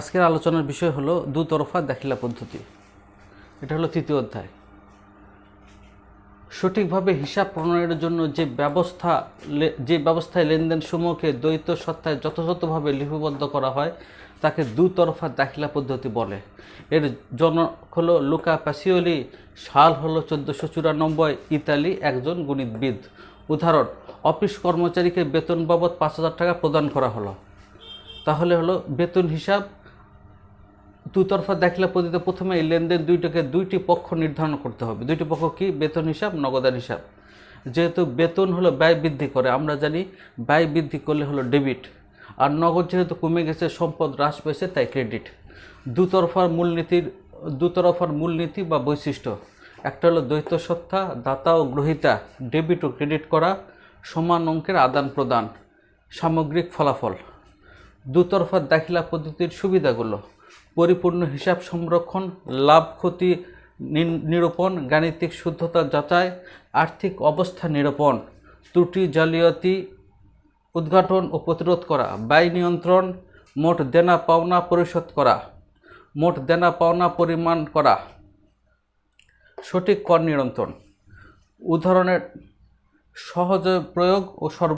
আজকের আলোচনার বিষয় হলো দুতরফা দাখিলা পদ্ধতি। এটা হলো তৃতীয় অধ্যায়। সঠিকভাবে হিসাব প্রণয়নের জন্য যে ব্যবস্থা যে ব্যবস্থায় লেনদেন সমূহকে দ্বৈত সত্তায় যথাযথভাবে লিপিবদ্ধ করা হয়, তাকে দুতরফা দাখিলা পদ্ধতি বলে। এর জনক হলো লুকা প্যাসিওলি, সাল হলো চোদ্দোশো চুরানব্বই, ইতালি একজন গণিতবিদ। উদাহরণ, অফিস কর্মচারীকে বেতন বাবদ পাঁচ হাজার টাকা প্রদান করা হলো। তাহলে হলো বেতন হিসাব দুতরফা দাখিলা পদ্ধতিতে প্রথমে এই লেনদেন দুইটাকে দুইটি পক্ষ নির্ধারণ করতে হবে। দুইটি পক্ষ কি? বেতন হিসাব নগদান হিসাব। যেহেতু বেতন হলো ব্যয় বৃদ্ধি করে, আমরা জানি ব্যয় বৃদ্ধি করলে হলো ডেবিট। আর নগদ যেহেতু কমে গেছে, সম্পদ হ্রাস পেয়েছে, তাই ক্রেডিট। দুতরফার মূলনীতির, দুতরফার মূলনীতি বা বৈশিষ্ট্য। একটা হলো দ্বৈত সত্তা, দাতা ও গ্রহিতা, ডেবিট ও ক্রেডিট করা সমান অঙ্কের আদান প্রদান, সামগ্রিক ফলাফল। দুতরফা দাখিলা পদ্ধতির সুবিধাগুলো। পরিপূর্ণ হিসাব সংরক্ষণ, লাভ, ক্ষতি নিরূপণ, গাণিতিক শুদ্ধতা যাচাই, আর্থিক অবস্থা নিরূপণ, ত্রুটি জালিয়াতি, উদ্ঘাটন ও প্রতিরোধ করা, ব্যয় নিয়ন্ত্রণ, মোট দেনা পাওনা পরিশোধ করা, মোট দেনা পাওনা পরিমাণ করা, সঠিক কর নিয়ন্ত্রণ, উদাহরণের সহজ প্রয়োগ ও সর্ব